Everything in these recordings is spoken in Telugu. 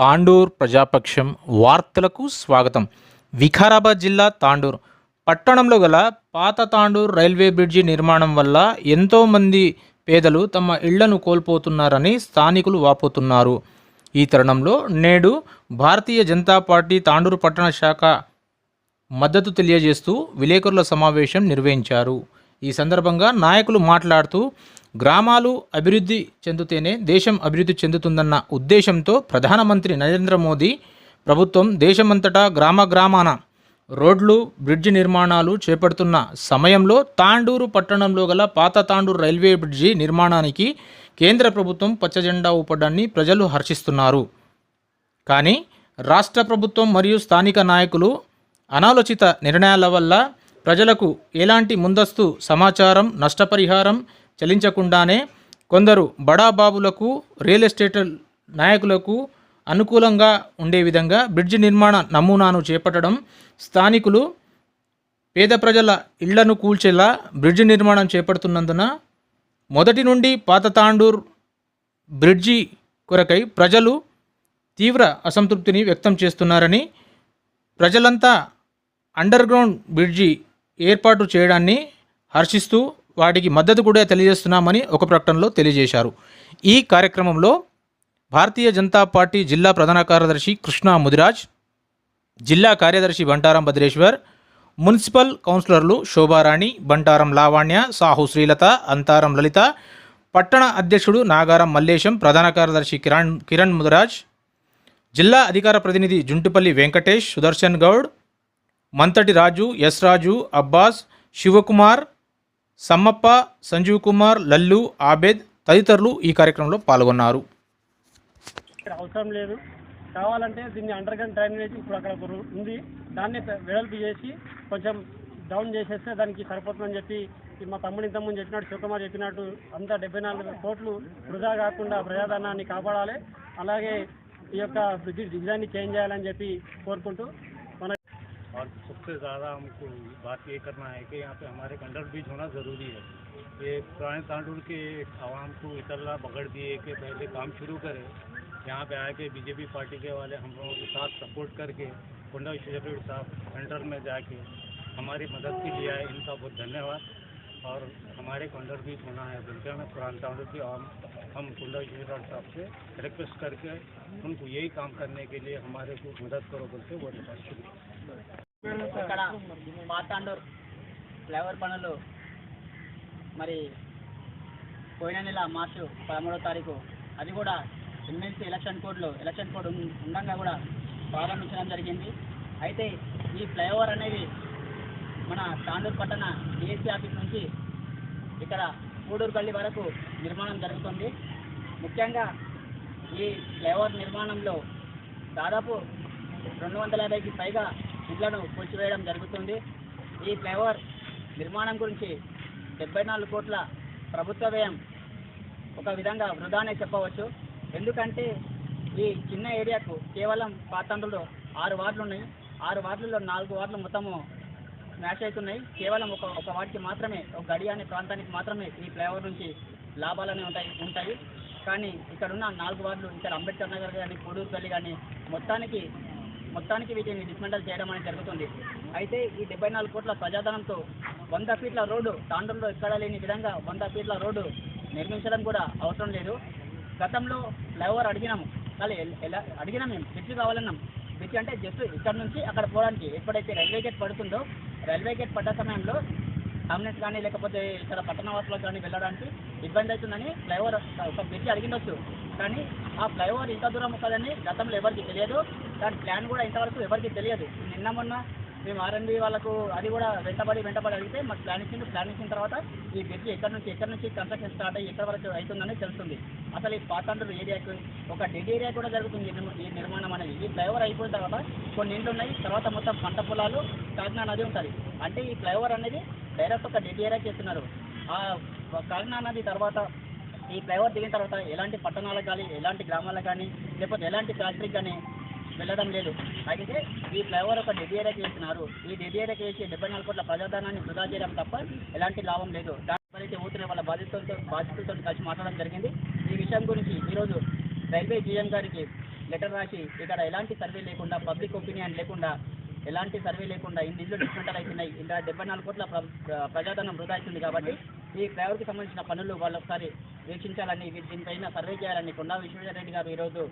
తాండూర్ ప్రజాపక్షం వార్తలకు స్వాగతం. వికారాబాద్ జిల్లా తాండూర్. పట్టణంలో గల పాత తాండూర్ రైల్వే బ్రిడ్జి నిర్మాణం వల్ల ఎంతోమంది పేదలు తమ ఇళ్ళను కోల్పోతున్నారని స్థానికులు వాపోతున్నారు. ఈ తరుణంలో నేడు భారతీయ జనతా పార్టీ తాండూరు పట్టణ శాఖ మద్దతు తెలియజేస్తూ విలేకరుల సమావేశం నిర్వహించారు. ఈ సందర్భంగా నాయకులు మాట్లాడుతూ గ్రామాలు అభివృద్ధి చెందితేనే దేశం అభివృద్ధి చెందుతుందన్న ఉద్దేశంతో ప్రధానమంత్రి నరేంద్ర మోదీ ప్రభుత్వం దేశమంతటా గ్రామ గ్రామాన రోడ్లు బ్రిడ్జి నిర్మాణాలు చేపడుతున్న సమయంలో తాండూరు పట్టణంలో గల పాత తాండూరు రైల్వే బ్రిడ్జి నిర్మాణానికి కేంద్ర ప్రభుత్వం పచ్చజెండా ఊపడాన్ని ప్రజలు హర్షిస్తున్నారు. కానీ రాష్ట్ర ప్రభుత్వం మరియు స్థానిక నాయకులు అనాలోచిత నిర్ణయాల వల్ల ప్రజలకు ఎలాంటి ముందస్తు సమాచారం నష్టపరిహారం చెల్లించకుండానే కొందరు బడాబాబులకు రియల్ ఎస్టేట్ నాయకులకు అనుకూలంగా ఉండే విధంగా బ్రిడ్జి నిర్మాణ నమూనాను చేపట్టడం స్థానికులు పేద ప్రజల ఇళ్ళను కూల్చేలా బ్రిడ్జ్ నిర్మాణం చేపడుతున్నందున మొదటి నుండి పాత తాండూర్ బ్రిడ్జి కొరకై ప్రజలు తీవ్ర అసంతృప్తిని వ్యక్తం చేస్తున్నారని ప్రజలంతా అండర్ గ్రౌండ్ బ్రిడ్జి ఏర్పాటు చేయడాన్ని హర్షిస్తూ వాటికి మద్దతు కూడా తెలియజేస్తున్నామని ఒక ప్రకటనలో తెలియజేశారు. ఈ కార్యక్రమంలో భారతీయ జనతా పార్టీ జిల్లా ప్రధాన కార్యదర్శి కృష్ణా ముదిరాజ్ జిల్లా కార్యదర్శి బంటారం భద్రేశ్వర్ మున్సిపల్ కౌన్సిలర్లు శోభారాణి బంటారం లావాణ్య సాహు శ్రీలత అంతారం లలిత పట్టణ అధ్యక్షుడు నాగారం మల్లేశం ప్రధాన కార్యదర్శి కిరణ్ కిరణ్ ముదిరాజ్ జిల్లా అధికార ప్రతినిధి జుంటుపల్లి వెంకటేష్ సుదర్శన్ గౌడ్ మంతటి రాజు ఎస్ రాజు అబ్బాస్ శివకుమార్ సమ్మప్ప సంజీవ్ కుమార్ లల్లు ఆబేద్ తదితరులు ఈ కార్యక్రమంలో పాల్గొన్నారు. ఇక్కడ అవసరం లేదు. కావాలంటే దీన్ని అండర్ గ్రౌండ్ డ్రైనేజ్ ఇప్పుడు అక్కడ ఉంది. దాన్ని వెడల్పు చేసి కొంచెం డౌన్ చేసేస్తే దానికి సరిపోతుందని చెప్పి మా తమ్ముడు ఇంతకుముందు చెప్పినట్టు శివకుమార్ చెప్పినట్టు అంతా డెబ్బై నాలుగు కోట్లు వృధా కాకుండా ప్రజాధనాన్ని కాపాడాలి. అలాగే ఈ యొక్క బ్రిడ్జి డిజైన్ని చేంజ్ చేయాలని చెప్పి కోరుకుంటూ और सबसे ज़्यादा हमको बात ये करना है कि यहाँ पे हमारे अंडर ब्रिज होना ज़रूरी है। ये पुराने तांडुल के आवाम को इतला पकड़ दिए कि पहले काम शुरू करें। यहाँ पे आके बीजेपी पार्टी के वाले हम लोगों के साथ सपोर्ट करके कुंडा विश्वेश्वर साहब सेंटर में जाके हमारी मदद के लिए आए। इनका बहुत धन्यवाद। और हमारे को अंडर ब्रिज होना है बोलकर मैं पुराने तांडूर की आवाम, हम कुंडा विश्वेश्वर साहब से रिक्वेस्ट करके उनको यही काम करने के लिए हमारे को मदद करो बोलते वो रिक्वेस्ट ఇక్కడ పాతాండూర్ ఫ్లైఓవర్ పనులు. మరి పోయిన నెల మార్చు పదమూడవ తారీఖు అది కూడా ఎమ్మెల్సీ ఎలక్షన్ కోడ్లో ఎలక్షన్ కోడ్ ఉండగా కూడా ప్రారంభించడం జరిగింది. అయితే ఈ ఫ్లైఓవర్ అనేది మన తాండూరు పట్టణ డిఎస్సీ ఆఫీస్ నుంచి ఇక్కడ కూడూరు గల్లి వరకు నిర్మాణం జరుగుతుంది. ముఖ్యంగా ఈ ఫ్లైఓవర్ నిర్మాణంలో దాదాపు రెండు వందల యాభైకి పైగా ఇళ్ళను కూల్చివేయడం జరుగుతుంది. ఈ ఫ్లైఓవర్ నిర్మాణం గురించి డెబ్బై నాలుగు కోట్ల ప్రభుత్వ వ్యయం ఒక విధంగా వృధానే చెప్పవచ్చు. ఎందుకంటే ఈ చిన్న ఏరియాకు కేవలం పాతండ్రులు ఆరు వార్డులు ఉన్నాయి ఆరు వార్డులలో నాలుగు వార్డులు మొత్తము స్మాష్ అవుతున్నాయి. కేవలం ఒక ఒక వాటికి మాత్రమే ఒక గడి అనే ప్రాంతానికి మాత్రమే ఈ ఫ్లైఓవర్ నుంచి లాభాలనే ఉంటాయి ఉంటాయి. కానీ ఇక్కడ ఉన్న నాలుగు వార్డులు ఇక్కడ అంబేద్కర్ నగర్ కానీ కోడూరు కానీ మొత్తానికి మొత్తానికి వీటిని డిస్మెంటల్ చేయడం అనేది జరుగుతుంది. అయితే ఈ డెబ్బై నాలుగు కోట్ల ప్రజాధనంతో వంద ఫీట్ల రోడ్డు తాండూరులో ఎక్కడా లేని విధంగా వంద ఫీట్ల రోడ్డు నిర్మించడం కూడా అవసరం లేదు. గతంలో ఫ్లైఓవర్ అడిగినాము. కానీ ఎలా అడిగినాం మేము. బ్రిడ్జ్ కావాలన్నాం. బ్రిడ్జ్ అంటే జస్ట్ ఇక్కడ నుంచి అక్కడ పోవడానికి ఎప్పుడైతే రైల్వే గేట్ పడుతుందో రైల్వే గేట్ పడ్డ సమయంలో అంబులెన్స్ కానీ లేకపోతే ఇక్కడ పట్టణవాసులకు కానీ వెళ్ళడానికి ఇబ్బంది అవుతుందని ఫ్లైఓవర్ ఒక బ్రిడ్జ్ అడిగిండొచ్చు. కానీ ఆ ఫ్లైఓవర్ ఇంత దూరం ఉంటుందని గతంలో ఎవరికి తెలియదు. దాని ప్లాన్ కూడా ఇంతవరకు ఎవరికి తెలియదు. నిన్న మొన్న మేము ఆర్ఎన్బి వాళ్ళకు అది కూడా వెంటబడి వెంటబడి అడిగితే మాకు ప్లాన్ ఇచ్చింది ప్లాన్ ఇచ్చిన తర్వాత ఈ బ్రిడ్జ్ ఎక్కడి నుంచి ఎక్కడి నుంచి కన్స్ట్రక్షన్ స్టార్ట్ అయ్యి ఎక్కడి వరకు అవుతుందని తెలుస్తుంది. అసలు ఈ పాతండ్రు ఏరియాకు ఒక డెడ్ ఏరియా కూడా జరుగుతుంది ఈ నిర్మ- ఈ నిర్మాణం అనేది. ఈ ఫ్లైఓవర్ అయిపోయిన తర్వాత కొన్ని ఇండ్లు ఉన్నాయి. తర్వాత మొత్తం పంట పొలాలు కాకినా నది ఉంటుంది. అంటే ఈ ఫ్లైఓవర్ అనేది డైరెక్ట్ ఒక డెడ్ ఏరియా చేస్తున్నారు. ఆ కాకినా నది తర్వాత ఈ ఫ్లైఓవర్ దిగిన తర్వాత ఎలాంటి పట్టణాలకు కానీ ఎలాంటి గ్రామాలకు కానీ లేకపోతే ఎలాంటి ఫ్యాక్టరీకి కానీ వెళ్ళడం లేదు. అయితే ఈ ఫ్లైఓవర్ ఒక డెడ్ చేస్తున్నారు. ఈ డెడ్ చేసి వేసి డెబ్బై నాలుగు కోట్ల ప్రజాధనాన్ని వృధా చేయడం తప్ప ఎలాంటి లాభం లేదు. దానిపైతే ఊతున్న వాళ్ళ బాధితులతో బాధితులతో కలిసి మాట్లాడడం జరిగింది. ఈ విషయం గురించి ఈరోజు రైల్వే జీఎం గారికి లెటర్ రాసి ఇక్కడ ఎలాంటి సర్వే లేకుండా పబ్లిక్ ఒపీనియన్ లేకుండా ఎలాంటి సర్వే లేకుండా ఇన్ని ఇల్లు డిస్మెంటల్ అవుతున్నాయి ఇంకా డెబ్బై నాలుగు కోట్ల ప్రజాధనం వృధా అవుతుంది కాబట్టి ఈ ఫ్లైఓవర్కి సంబంధించిన పనులు వాళ్ళు ఒకసారి వీక్షించాలని దీనిపైన సర్వే చేయాలని కొండా విశ్వేశ్వరరెడ్డి గారు ఈరోజు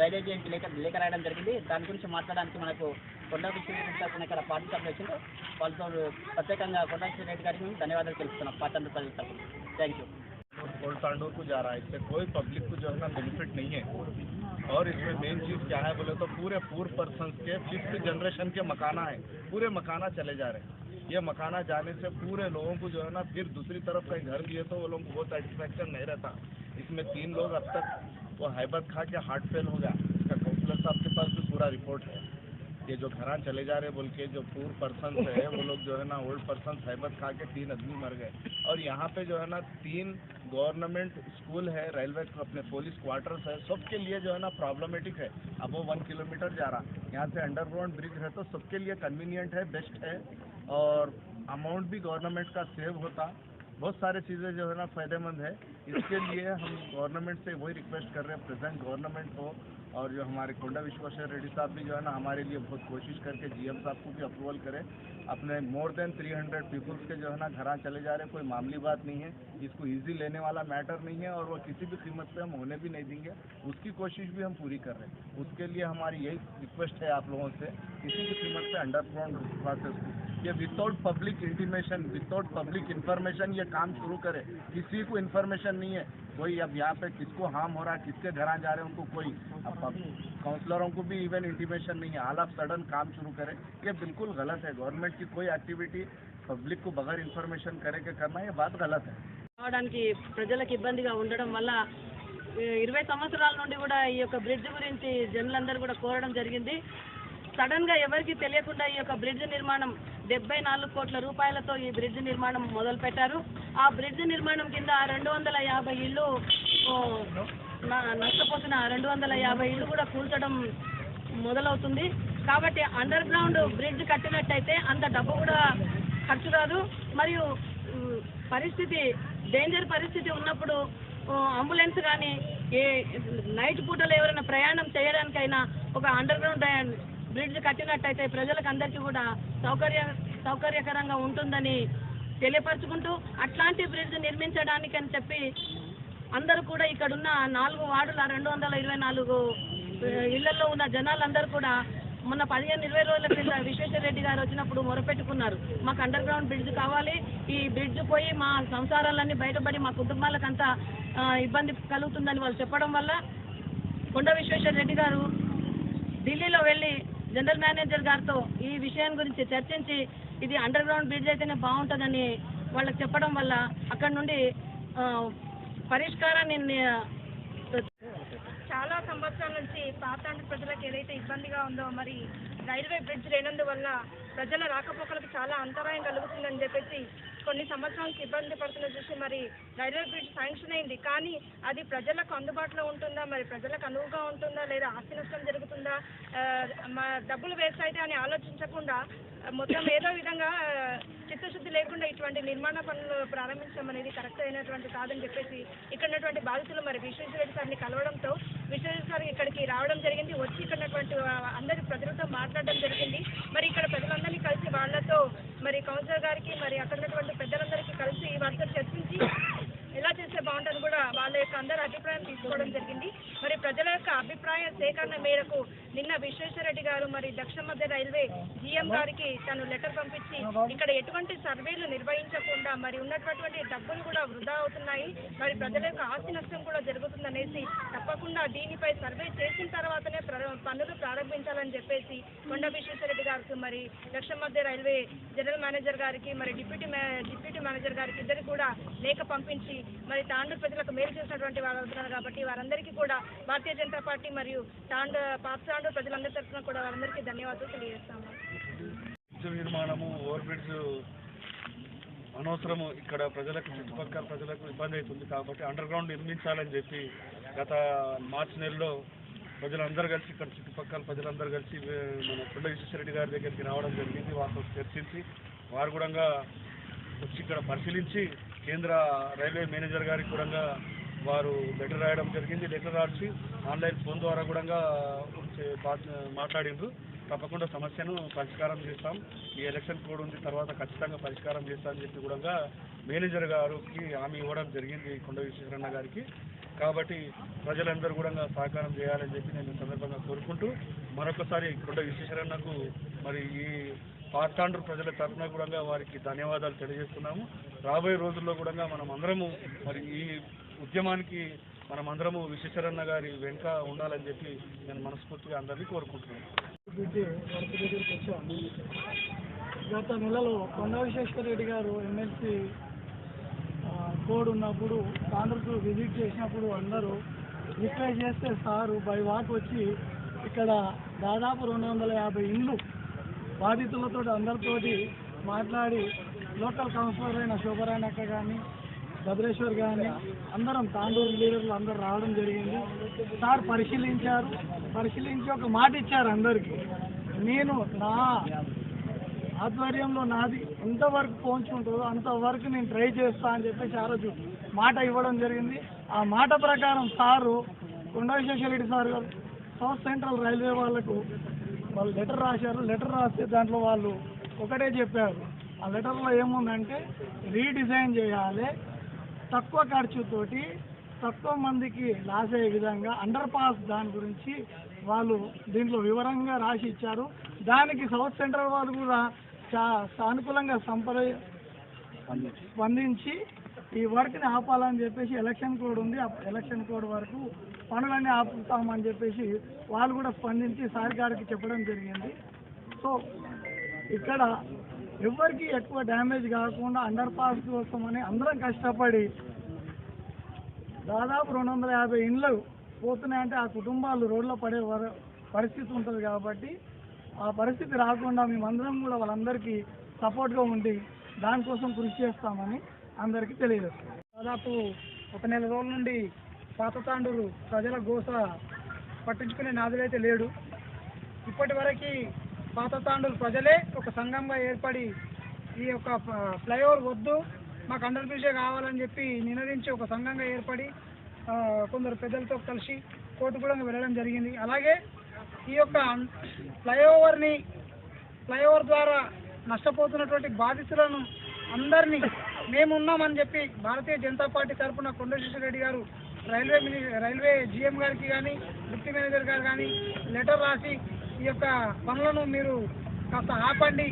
రైల్వే జయంతి లేఖ లేఖ రాయడం జరిగింది దాని గురించి మాట్లాడడానికి మనకు కొండా విశ్వేశ్వరరెడ్డి తరఫున ఇక్కడ పార్టీ సభ్యులు వచ్చిందో వాళ్ళతో ప్రత్యేకంగా కొండా విశ్వేశ్వరరెడ్డి గారికి మేము ధన్యవాదాలు తెలుపుతున్నాం పార్టీ ప్రజల తరఫున థ్యాంక్ యూ ओल्ड तांडूर को जा रहा है इससे कोई पब्लिक को जो है ना बेनिफिट नहीं है और इसमें मेन चीज़ क्या है बोले तो पूरे पूर पर्सनस के फिफ्थ जनरेशन के मकाना है पूरे मकाना चले जा रहे हैं ये मकाना जाने से पूरे लोगों को जो है ना फिर दूसरी तरफ कहीं घर लिए तो वो लोग को बहुत सेटिस्फैक्शन नहीं रहता इसमें तीन लोग अब तक वो हैबत खा के हार्ट फेल हो गया। इसका काउंसलर साहब के पास भी पूरा रिपोर्ट है। ये जो घर चले जा रहे बोल के, जो पूर पर्सन है, वो लोग जो है ना ओल्ड पर्सन हैबत खा के तीन आदमी मर गए। और यहाँ पे जो है ना, तीन गवर्नमेंट स्कूल है रेलवे अपने पुलिस क्वार्टर्स है, सबके लिए जो है ना प्रॉब्लमेटिक है। अब वो वन किलोमीटर जा रहा। यहाँ से अंडरग्राउंड ब्रिज है तो सबके लिए कन्वीनियंट है बेस्ट है। और अमाउंट भी गवर्नमेंट का सेव होता। बहुत सारे चीज़ें जो है ना फ़ायदेमंद है। इसके लिए हम गवर्नमेंट से वही रिक्वेस्ट कर रहे हैं प्रेजेंट गवर्नमेंट को और जो हमारे कोंडा विश्वेश्वर रेड्डी साहब भी जो है ना हमारे लिए बहुत कोशिश करके जीएम साहब को भी अप्रूवल करें। अपने मोर देन 300 पीपल्स के जो है ना घर चले जा रहे कोई मामूली बात नहीं है। इसको इजी लेने वाला मैटर नहीं है और वो किसी भी कीमत पे हम होने भी नहीं देंगे। उसकी कोशिश भी हम पूरी कर रहे हैं। उसके लिए हमारी यही रिक्वेस्ट है आप लोगों से, किसी भी कीमत पे अंडरग्राउंड प्रोसेस ये without public intimation without public information ये काम शुरू करे किसी को इंफॉर्मेशन नहीं है कोई अब यहाँ पे किसको हार्म हो रहा है किसके घर जा रहे हैं उनको कोई अब काउंसलरों को भी इवन इंटीमेशन नहीं है ऑल ऑफ सडन काम शुरू करे ये बिल्कुल गलत है गवर्नमेंट की कोई एक्टिविटी पब्लिक को बगैर इंफॉर्मेशन करे के करना ये बात गलत है రావడానికి ప్రజలకు ఇబ్బందిగా ఉండడం వల్ల ఈ ఇరవై సంవత్సరాల నుండి కూడా ఈ యొక్క బ్రిడ్జ్ గురించి జనులందరూ కూడా కోరడం జరిగింది సడన్ గా ఎవరికి తెలియకుండా ఈ యొక్క బ్రిడ్జ్ నిర్మాణం డెబ్బై నాలుగు కోట్ల రూపాయలతో ఈ బ్రిడ్జ్ నిర్మాణం మొదలు పెట్టారు ఆ బ్రిడ్జ్ నిర్మాణం కింద రెండు వందల యాభై ఇళ్ళు నష్టపోతున్న రెండు వందల యాభై ఇళ్ళు కూడా కూల్చడం మొదలవుతుంది. కాబట్టి అండర్ గ్రౌండ్ బ్రిడ్జ్ కట్టినట్టయితే అంత డబ్బు కూడా ఖర్చు రాదు. మరియు పరిస్థితి డేంజర్ పరిస్థితి ఉన్నప్పుడు అంబులెన్స్ కానీ ఏ నైట్ పూటలో ఎవరైనా ప్రయాణం చేయడానికైనా ఒక అండర్ గ్రౌండ్ బ్రిడ్జ్ కట్టినట్టయితే ప్రజలకు అందరికీ కూడా సౌకర్య సౌకర్యకరంగా ఉంటుందని తెలియపరచుకుంటూ అట్లాంటి బ్రిడ్జ్ నిర్మించడానికి అని చెప్పి అందరూ కూడా ఇక్కడున్న నాలుగు వార్డుల రెండు వందల ఇరవై నాలుగు ఇళ్ళలో ఉన్న జనాలందరూ కూడా మొన్న పదిహేను ఇరవై రోజుల క్రింద విశ్వేశ్వరరెడ్డి గారు వచ్చినప్పుడు మొరపెట్టుకున్నారు. మాకు అండర్ గ్రౌండ్ బ్రిడ్జ్ కావాలి. ఈ బ్రిడ్జ్ పోయి మా సంసారాలన్నీ బయటపడి మా కుటుంబాలకంతా ఇబ్బంది కలుగుతుందని వాళ్ళు చెప్పడం వల్ల కొండ విశ్వేశ్వరరెడ్డి గారు ఢిల్లీలో వెళ్ళి జనరల్ మేనేజర్ గారితో ఈ విషయం గురించి చర్చించి ఇది అండర్ గ్రౌండ్ బ్రిడ్జ్ అయితేనే బాగుంటుందని వాళ్ళకి చెప్పడం వల్ల అక్కడ నుండి పరిష్కారాన్ని చాలా సంవత్సరాల నుంచి పాతాండ ప్రజలకు ఏదైతే ఇబ్బందిగా ఉందో మరి రైల్వే బ్రిడ్జ్ లేనందువల్ల ప్రజల రాకపోకలకు చాలా అంతరాయం కలుగుతుందని చెప్పేసి కొన్ని సంవత్సరాలకు ఇబ్బంది పడుతున్న చూసి మరి రైల్వే బ్రిడ్జ్ శాంక్షన్ అయింది. కానీ అది ప్రజలకు అందుబాటులో ఉంటుందా? మరి ప్రజలకు అనువుగా ఉంటుందా? లేదా ఆస్తి నష్టం జరుగుతుందా? మా డబ్బులు వేస్ట్ అయితే అని ఆలోచించకుండా మొత్తం ఏదో విధంగా చిత్తశుద్ధి లేకుండా ఇటువంటి నిర్మాణ పనులు ప్రారంభించడం అనేది కరెక్ట్ అయినటువంటి కాదని చెప్పేసి ఇక్కడ ఉన్నటువంటి బాధితులు మరి విశ్వేశ్వరరెడ్డి సార్ని కలవడంతో విశ్వేశ్వర సార్ ఇక్కడికి రావడం జరిగింది. వచ్చి ఇక్కడ అందరి ప్రజలతో మాట్లాడడం జరిగింది. మరి ఇక్కడ ప్రజలందరినీ కలిసి వాళ్ళతో మరి కౌన్సిలర్ గారికి మరి అక్కడ ఉన్నటువంటి పెద్దలందరికీ కలిసి వారితో చర్చించి ఎలా చేస్తే బాగుంటుంది కూడా వాళ్ళ యొక్క అందరి అభిప్రాయం తీసుకోవడం జరిగింది. మరి ప్రజల యొక్క అభిప్రాయ సేకరణ మేరకు నిన్న విశ్వేశ్వరరెడ్డి గారు మరి దక్షిణ మధ్య రైల్వే జీఎం గారికి తను లెటర్ పంపించి ఇక్కడ ఎటువంటి సర్వేలు నిర్వహించకుండా మరి ఉన్నటువంటి డబ్బులు కూడా వృధా అవుతున్నాయి. మరి ప్రజల యొక్క ఆస్తి నష్టం కూడా జరుగుతుందనేసి తప్పకుండా దీనిపై సర్వే చేసిన తర్వాతనే పనులు ప్రారంభించాలని చెప్పేసి కొండ విశ్వేశ్వరరెడ్డి గారికి మరి దక్షిణ మధ్య రైల్వే జనరల్ మేనేజర్ గారికి మరి డిప్యూటీ డిప్యూటీ మేనేజర్ గారికి ఇద్దరికి కూడా లేఖ పంపించి మరి తాండూరు ప్రజలకు మేలు చేసినటువంటి వారు అవుతున్నారు కాబట్టి వారందరికీ కూడా భారతీయ జనతా పార్టీ మరియు తాండ పాత తాండూరు ప్రజలందరి తరఫున కూడా వారందరికీ ధన్యవాదాలు తెలియజేస్తాము. నిర్మాణము ఓవర్ బ్రిడ్జ్ అనవసరము ఇక్కడ ప్రజలకు చుట్టుపక్కల ప్రజలకు ఇబ్బంది అవుతుంది కాబట్టి అండర్ గ్రౌండ్ నిర్మించాలని చెప్పి గత మార్చి నెలలో ప్రజలందరూ కలిసి ఇక్కడ చుట్టుపక్కల ప్రజలందరూ కలిసి మన కొండ విశ్వేశ్వరరెడ్డి గారి దగ్గరికి రావడం జరిగింది. వారితో చర్చించి వారు కూడా వచ్చి ఇక్కడ పరిశీలించి కేంద్ర రైల్వే మేనేజర్ గారికి కూడా వారు లెటర్ రాయడం జరిగింది. లెటర్ రాసి ఆన్లైన్ ఫోన్ ద్వారా కూడా మాట్లాడిండ్రు. తప్పకుండా సమస్యను పరిష్కారం చేస్తాం. ఈ ఎలక్షన్ కోడ్ ఉంది తర్వాత ఖచ్చితంగా పరిష్కారం చేస్తామని చెప్పి కూడా మేనేజర్ గారికి హామీ ఇవ్వడం జరిగింది కొండ విశ్వేశ్వరన్న గారికి. కాబట్టి ప్రజలందరూ కూడా సహకారం చేయాలని చెప్పి నేను సందర్భంగా కోరుకుంటూ మరొకసారి కొండ విశ్వేశ్వరన్నకు మరి ఈ పాతాండ్రు ప్రజల తరఫున కూడా వారికి ధన్యవాదాలు తెలియజేస్తున్నాము. రాబోయే రోజుల్లో కూడా మనం అందరము మరి ఈ ఉద్యమానికి మనమందరము అందరము విశ్వేశ్వరన్న గారి వెనుక ఉండాలని చెప్పి నేను మనస్ఫూర్తిగా అందరినీ కోరుకుంటున్నాను. గత నెలలో కొండ రెడ్డి గారు ఎమ్మెల్సీ కోడ్ ఉన్నప్పుడు కాంగ్రెస్ విజిట్ చేసినప్పుడు అందరూ రిక్వెస్ట్ చేస్తే సారు బై వాక్ వచ్చి ఇక్కడ దాదాపు రెండు వందల యాభై ఇండ్లు బాధితులతో అందరితోటి మాట్లాడి లోకల్ కౌన్సిలర్ అయిన శోభరాయణ అక్క కానీ భద్రేశ్వర్ కానీ అందరం తాండూరు లీడర్లు అందరూ రావడం జరిగింది. సార్ పరిశీలించారు. పరిశీలించి ఒక మాట ఇచ్చారు అందరికీ. నేను నా ఆధ్వర్యంలో నాది ఎంతవరకు పోంచుకుంటుందో అంతవరకు నేను ట్రై చేస్తా అని చెప్పేసి ఆ రోజు మాట ఇవ్వడం జరిగింది. ఆ మాట ప్రకారం సారు కొండ విశ్వేశ్వరరెడ్డి సార్ గారు సౌత్ సెంట్రల్ రైల్వే వాళ్ళకు వాళ్ళు లెటర్ రాశారు. లెటర్ రాస్తే దాంట్లో వాళ్ళు ఒకటే చెప్పారు. ఆ లెటర్లో ఏముందంటే రీడిజైన్ చేయాలి. తక్కువ ఖర్చుతోటి తక్కువ మందికి లాస్ అయ్యే విధంగా అండర్ పాస్ దాని గురించి వాళ్ళు దీంట్లో వివరంగా రాసి ఇచ్చారు. దానికి సౌత్ సెంట్రల్ వాళ్ళు కూడా చా సానుకూలంగా సంప్ర స్పందించి ఈ వర్క్ని ఆపాలని చెప్పేసి ఎలక్షన్ కోడ్ ఉంది. ఎలక్షన్ కోడ్ వరకు పనులన్నీ ఆపుతామని చెప్పేసి వాళ్ళు కూడా స్పందించి సార్ గారికి చెప్పడం జరిగింది. సో ఇక్కడ ఎవరికి ఎక్కువ డ్యామేజ్ కాకుండా అండర్ పాస్ కోసమని అందరం కష్టపడి దాదాపు రెండు వందల యాభై ఇండ్లు పోతున్నాయంటే ఆ కుటుంబాలు రోడ్లో పడే పరిస్థితి ఉంటుంది కాబట్టి ఆ పరిస్థితి రాకుండా మేమందరం కూడా వాళ్ళందరికీ సపోర్ట్గా ఉండి దానికోసం కృషి చేస్తామని అందరికీ తెలియజేస్తాం. దాదాపు ఒక నెల రోజుల నుండి పాత తాండూరు ప్రజల గోస పట్టించుకునే నాదులైతే లేడు. ఇప్పటి వరకు పాత తాండూరు ప్రజలే ఒక సంఘంగా ఏర్పడి ఈ యొక్క ఫ్లైఓవర్ వద్దు మాకు అండర్ బ్రిడ్జే కావాలని చెప్పి నినదించి ఒక సంఘంగా ఏర్పడి కొందరు పెద్దలతో కలిసి కోర్టు కూడా వెళ్ళడం జరిగింది. అలాగే ఈ యొక్క ఫ్లైఓవర్ని ఫ్లైఓవర్ ద్వారా నష్టపోతున్నటువంటి బాధితులను అందరినీ మేము ఉన్నామని చెప్పి భారతీయ జనతా పార్టీ తరఫున కొండశేశ్వర రెడ్డి గారు రైల్వే మిని రైల్వే జీఎం గారికి కానీ డిప్యూటీ మేనేజర్ గారు కానీ లెటర్ రాసి ఈ యొక్క పనులను మీరు కాస్త ఆపండి.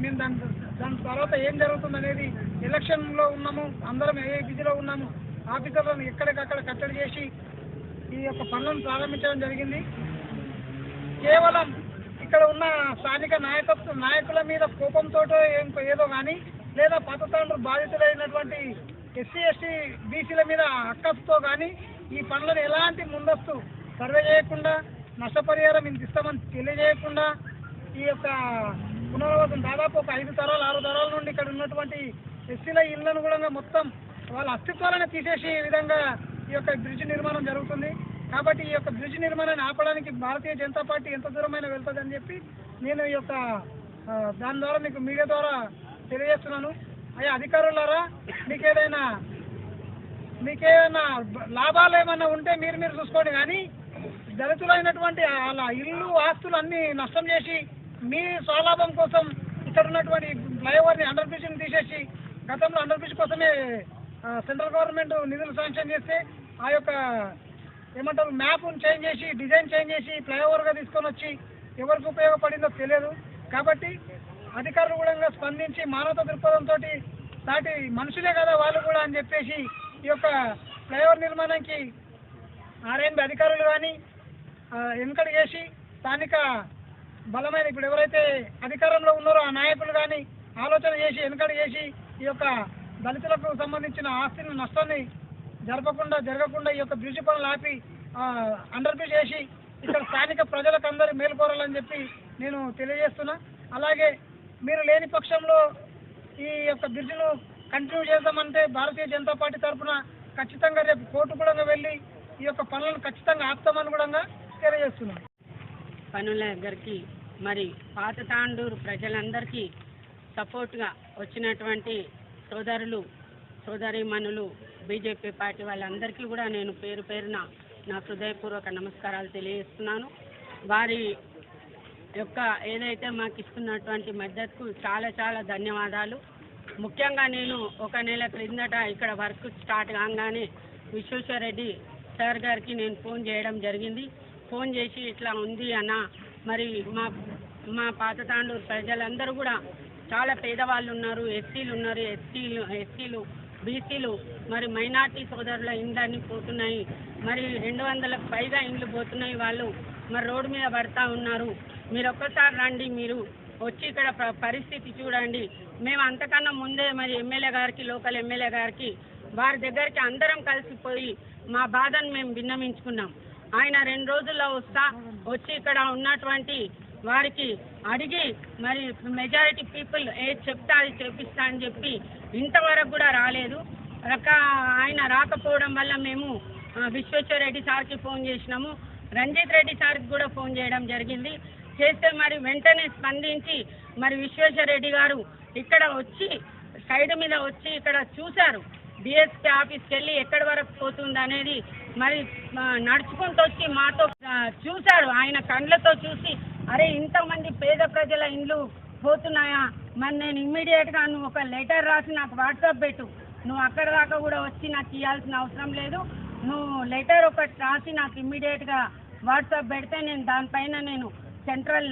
మేము దాని దాని తర్వాత ఏం జరుగుతుంది అనేది ఎలక్షన్లో ఉన్నాము. అందరం ఏ బిజీలో ఉన్నాము. ఆఫీసర్లను ఎక్కడికక్కడ కట్టడి చేసి ఈ యొక్క పనులను ప్రారంభించడం జరిగింది. కేవలం ఇక్కడ ఉన్న స్థానిక నాయకత్వ నాయకుల మీద కోపంతో ఏదో కానీ లేదా పథకాండ్రు బాధితులైనటువంటి ఎస్సీ ఎస్టీ బీసీల మీద అక్కస్తో కానీ ఈ పనులను ఎలాంటి ముందస్తు సర్వే చేయకుండా నష్టపరిహారం ఇంత ఇస్తామని తెలియజేయకుండా ఈ యొక్క పునరావాసం దాదాపు ఒక ఐదు తరాలు ఆరు తరాల నుండి ఇక్కడ ఉన్నటువంటి ఎస్సీల ఇళ్ళను కూడా మొత్తం వాళ్ళ అస్తిత్వాలను తీసేసే విధంగా ఈ యొక్క బ్రిడ్జ్ నిర్మాణం జరుగుతుంది. కాబట్టి ఈ యొక్క బ్రిడ్జ్ నిర్మాణాన్ని ఆపడానికి భారతీయ జనతా పార్టీ ఎంత దూరమైనా వెళ్తుందని చెప్పి నేను ఈ యొక్క దాని ద్వారా మీకు మీడియా ద్వారా తెలియజేస్తున్నాను. అయ్యా అధికారులారా మీకు ఏదైనా మీకేమైనా లాభాలు ఏమైనా ఉంటే మీరు మీరు చూసుకోండి. కానీ దళితులైనటువంటి వాళ్ళ ఇల్లు ఆస్తులు అన్నీ నష్టం చేసి మీ స్వలాభం కోసం ఇక్కడ ఉన్నటువంటి ఫ్లైఓవర్ని అండర్ బ్రిడ్జ్ని తీసేసి గతంలో అండర్ బ్రిడ్జ్ కోసమే సెంట్రల్ గవర్నమెంట్ నిధులు శాంక్షన్ చేస్తే ఆ యొక్క ఏమంటారు మ్యాప్ను చేంజ్ చేసి డిజైన్ చేంజ్ చేసి ఫ్లైఓవర్గా తీసుకొని వచ్చి ఎవరికి ఉపయోగపడిందో తెలియదు. కాబట్టి అధికారులు కూడా స్పందించి మానవత దృక్పథంతో దాటి మనుషులే కదా వాళ్ళు కూడా అని చెప్పేసి ఈ యొక్క ఫ్లైఓవర్ నిర్మాణానికి ఆర్ఎన్బి అధికారులు కానీ ఎన్నికలు చేసి స్థానిక బలమైన ఇప్పుడు ఎవరైతే అధికారంలో ఉన్నారో ఆ నాయకులు కానీ ఆలోచన చేసి ఎన్నికలు చేసి ఈ యొక్క దళితులకు సంబంధించిన ఆస్తిని నష్టాన్ని జరపకుండా జరగకుండా ఈ యొక్క బ్రిడ్జ్ పనులు ఆపి అండర్ బ్రిడ్జ్ చేసి ఇక్కడ స్థానిక ప్రజలకు అందరూ మేలుకోరాలని చెప్పి నేను తెలియజేస్తున్నా. అలాగే మీరు లేని పక్షంలో ఈ యొక్క బ్రిడ్జ్ను కంటిన్యూ చేద్దామంటే భారతీయ జనతా పార్టీ తరఫున ఖచ్చితంగా రేపు కోర్టు కూడా వెళ్ళి ఈ యొక్క పనులను ఖచ్చితంగా ఆపుతామని కూడా పనుల దగ్గరికి మరి పాత తాండూరు ప్రజలందరికీ సపోర్ట్గా వచ్చినటువంటి సోదరులు సోదరీమణులు బీజేపీ పార్టీ వాళ్ళందరికీ కూడా నేను పేరు పేరున నా హృదయపూర్వక నమస్కారాలు తెలియజేస్తున్నాను. వారి యొక్క ఏదైతే మాకు ఇస్తున్నటువంటి మద్దతుకు చాలా చాలా ధన్యవాదాలు. ముఖ్యంగా నేను ఒక నెల క్రిందట ఇక్కడ వర్క్ స్టార్ట్ కాగానే విశ్వేశ్వర రెడ్డి సార్ గారికి నేను ఫోన్ చేయడం జరిగింది. ఫోన్ చేసి ఇట్లా ఉంది అన్న. మరి మా మా పాత తాండూరు ప్రజలందరూ కూడా చాలా పేదవాళ్ళు ఉన్నారు ఎస్సీలు ఉన్నారు ఎస్టీలు ఎస్సీలు బీసీలు మరి మైనార్టీ సోదరుల ఇండ్లన్నీ పోతున్నాయి. మరి రెండు వందలకు పైగా ఇండ్లు పోతున్నాయి వాళ్ళు. మరి రోడ్డు మీద పడతా ఉన్నారు. మీరు ఒక్కసారి రండి మీరు. వచ్చి ఇక్కడ పరిస్థితి చూడండి. మేము అంతకన్నా ముందే మరి ఎమ్మెల్యే గారికి లోకల్ ఎమ్మెల్యే గారికి వారి దగ్గరికి అందరం కలిసిపోయి మా బాధను మేము విన్నవించుకున్నాం. ఆయన రెండు రోజుల్లో వస్తా వచ్చి ఇక్కడ ఉన్నటువంటి వారికి అడిగి మరి మెజారిటీ పీపుల్ ఏది చెప్తా అది చేపిస్తా అని చెప్పి ఇంతవరకు కూడా రాలేదు. రక ఆయన రాకపోవడం వల్ల మేము విశ్వేశ్వర రెడ్డి సార్కి ఫోన్ చేసినాము. రంజిత్ రెడ్డి సార్కి కూడా ఫోన్ చేయడం జరిగింది. చేస్తే మరి వెంటనే స్పందించి మరి విశ్వేశ్వర రెడ్డి గారు ఇక్కడ వచ్చి సైడ్ మీద వచ్చి ఇక్కడ చూశారు. డిఎస్పీ ఆఫీస్కి వెళ్ళి ఎక్కడి వరకు పోతుంది అనేది మరి నడుచుకుంటూ వచ్చి మాతో చూశాడు. ఆయన కండ్లతో చూసి అరే ఇంతమంది పేద ప్రజల ఇండ్లు పోతున్నాయా? మరి నేను ఇమ్మీడియట్గా నువ్వు ఒక లెటర్ రాసి నాకు వాట్సాప్ పెట్టు. నువ్వు అక్కడ దాకా కూడా వచ్చి నాకు ఇవ్వాల్సిన అవసరం లేదు. నువ్వు లెటర్ ఒకటి రాసి నాకు ఇమ్మీడియట్గా వాట్సాప్ పెడితే నేను దానిపైన నేను సెంట్రల్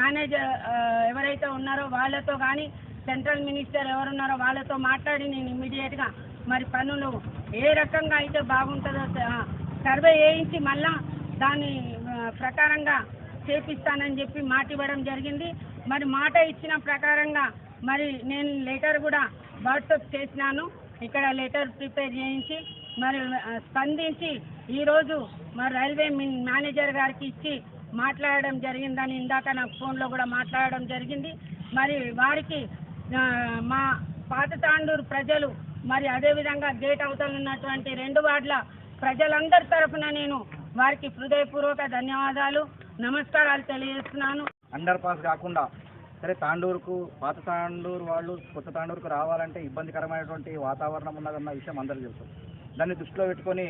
మేనేజర్ ఎవరైతే ఉన్నారో వాళ్ళతో కానీ సెంట్రల్ మినిస్టర్ ఎవరున్నారో వాళ్ళతో మాట్లాడి నేను ఇమ్మీడియట్గా మరి పనులు ఏ రకంగా అయితే బాగుంటుందో సర్వే వేయించి మళ్ళా దాని ప్రకారంగా చేపిస్తానని చెప్పి మాట ఇవ్వడం జరిగింది. మరి మాట ఇచ్చిన ప్రకారంగా మరి నేను లెటర్ కూడా వాట్సాప్ చేసినాను. ఇక్కడ లెటర్ ప్రిపేర్ చేయించి మరి స్పందించి ఈరోజు మరి రైల్వే మేనేజర్ గారికి ఇచ్చి మాట్లాడడం జరిగిందని ఇందాక నాకు ఫోన్లో కూడా మాట్లాడడం జరిగింది. మరి వారికి మా పాత తాండూరు ప్రజలు మరి అదేవిధంగా గేట్ అవతల ఉన్నటువంటి రెండు వార్డుల ప్రజలందరి తరఫున నేను వారికి హృదయపూర్వక ధన్యవాదాలు నమస్కారాలు తెలియజేస్తున్నాను. అండర్ పాస్ కాకుండా సరే తాండూరుకు పాత తాండూరు వాళ్ళు కొత్త తాండూరుకు రావాలంటే ఇబ్బందికరమైనటువంటి వాతావరణం ఉన్నదన్న విషయం అందరికీ తెలుసు. దాన్ని దృష్టిలో పెట్టుకొని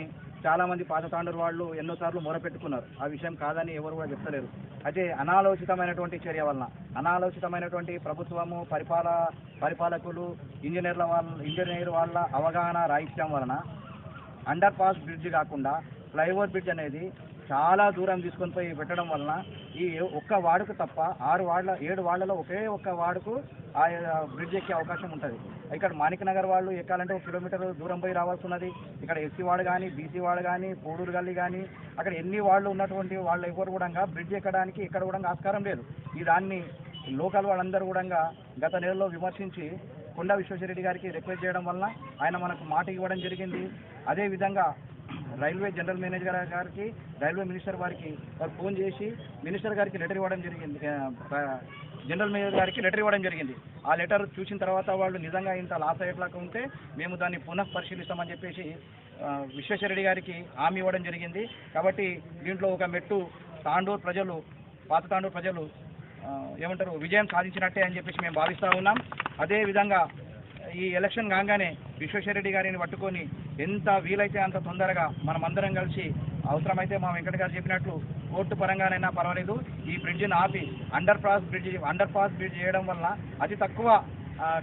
చాలామంది పాత తాండూరు వాళ్ళు ఎన్నోసార్లు మొరపెట్టుకున్నారు ఆ విషయం కాదని ఎవరు కూడా చెప్తలేరు. అయితే అనాలోచితమైనటువంటి చర్య వలన అనాలోచితమైనటువంటి ప్రభుత్వము పరిపాల పరిపాలకులు ఇంజనీర్ల వాళ్ళ ఇంజనీర్ వాళ్ళ అవగాహన రాహిత్యం వలన అండర్ పాస్ బ్రిడ్జ్ కాకుండా ఫ్లైఓవర్ బ్రిడ్జ్ అనేది చాలా దూరం తీసుకొని పోయి పెట్టడం వలన ఈ ఒక్క వార్డుకు తప్ప ఆరు వార్డుల ఏడు వార్డులలో ఒకే ఒక్క వార్డుకు ఆ బ్రిడ్జ్ ఎక్కే అవకాశం ఉంటుంది. ఇక్కడ మాణిక్ నగర్ వాళ్ళు ఎక్కాలంటే ఒక కిలోమీటర్ దూరం పోయి రావాల్సి ఉన్నది ఇక్కడ ఎస్సీ వాళ్ళు కానీ బీసీ వాళ్ళు కానీ పోడూరు గల్లి కానీ అక్కడ ఎన్ని వాళ్ళు ఉన్నటువంటి వాళ్ళు ఎవరు కూడా బ్రిడ్జ్ ఎక్కడానికి ఇక్కడ కూడా ఆస్కారం లేదు. ఈ దాన్ని లోకల్ వాళ్ళందరూ కూడా గత నెలలో విమర్శించి కొండా విశ్వేశ్వరరెడ్డి గారికి రిక్వెస్ట్ చేయడం వలన ఆయన మనకు మాట ఇవ్వడం జరిగింది. అదేవిధంగా రైల్వే జనరల్ మేనేజర్ గారికి రైల్వే మినిస్టర్ వారికి వారు ఫోన్ చేసి మినిస్టర్ గారికి లెటర్ ఇవ్వడం జరిగింది. జనరల్ మేనేజర్ గారికి లెటర్ ఇవ్వడం జరిగింది. ఆ లెటర్ చూసిన తర్వాత వాళ్ళు నిజంగా ఇంత లాస్ అయ్యేట్లాగా ఉంటే మేము దాన్ని పునః పరిశీలిస్తామని చెప్పేసి విశ్వేశ్వరరెడ్డి గారికి హామీ ఇవ్వడం జరిగింది. కాబట్టి దీంట్లో ఒక మెట్టు తాండూరు ప్రజలు పాత తాండూరు ప్రజలు ఏమంటారు విజయం సాధించినట్టే అని చెప్పేసి మేము భావిస్తూ ఉన్నాం. అదేవిధంగా ఈ ఎలక్షన్ కాగానే విశ్వేశ్వరరెడ్డి గారిని పట్టుకొని ఎంత వీలైతే అంత తొందరగా మనం అందరం కలిసి అవసరమైతే మా వెంకట గారు చెప్పినట్లు కోర్టు పరంగానైనా పర్వాలేదు. ఈ బ్రిడ్జిని ఆపి under pass bridge under pass bridge చేయడం వల్ల అతి తక్కువ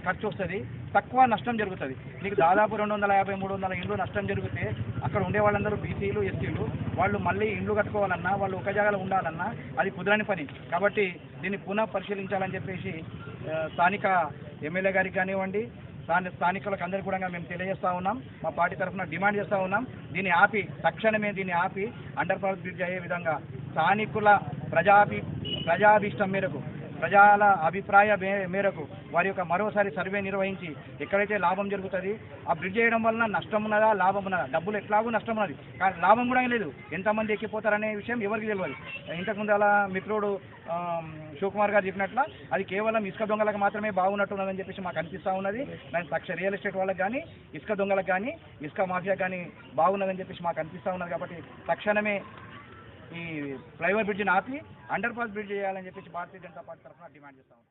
ఖర్చు వస్తుంది. తక్కువ నష్టం జరుగుతుంది. మీకు దాదాపు రెండు వందల యాభై మూడు వందల ఇండ్లు నష్టం జరిగితే అక్కడ ఉండే వాళ్ళందరూ బీసీలు ఎస్సీలు వాళ్ళు మళ్ళీ ఇండ్లు కట్టుకోవాలన్నా వాళ్ళు ఒక జాగాలో ఉండాలన్నా అది కుదరని పని. కాబట్టి దీన్ని పునః పరిశీలించాలని చెప్పేసి స్థానిక ఎమ్మెల్యే గారికి కానివ్వండి దాన్ని స్థానికులకు అందరికీ కూడా మేము తెలియజేస్తా ఉన్నాం. మా పార్టీ తరఫున డిమాండ్ చేస్తూ ఉన్నాం. దీన్ని ఆపి తక్షణమే దీన్ని ఆపి అండర్ పాస్ బ్రిడ్జ్ అయ్యే విధంగా స్థానికుల ప్రజాభి ప్రజాభీష్టం మేరకు ప్రజల అభిప్రాయ మే- మేరకు వారి యొక్క మరోసారి సర్వే నిర్వహించి ఎక్కడైతే లాభం జరుగుతుంది ఆ బ్రిడ్జ్ చేయడం వలన నష్టం ఉన్నదా లాభం ఉన్నదా డబ్బులు ఎట్లాగూ నష్టం ఉన్నది కానీ లాభం కూడా లేదు. ఎంతమంది ఎక్కిపోతారనే విషయం ఎవరికి తెలియదు ఇంతకుముందు అలా మిత్రుడు శివకుమార్ గారు చెప్పినట్ల అది కేవలం ఇసుక దొంగలకు మాత్రమే బాగున్నట్టున్నదని చెప్పేసి మాకు అనిపిస్తూ ఉన్నది. దాని తక్ష రియల్ ఎస్టేట్ వాళ్ళకి కానీ ఇసుక దొంగలకు కానీ ఇసుక మాఫియా కానీ బాగున్నదని చెప్పేసి మాకు అనిపిస్తూ ఉన్నది కాబట్టి తక్షణమే ఈ ఫ్లైఓవర్ బ్రిడ్జ్ని ఆపి అండర్ పాస్ బ్రిడ్జ్ చేయాలని చెప్పేసి భారతీయ జనతా పార్టీ తరఫున డిమాండ్ చేస్తా ఉన్నాం.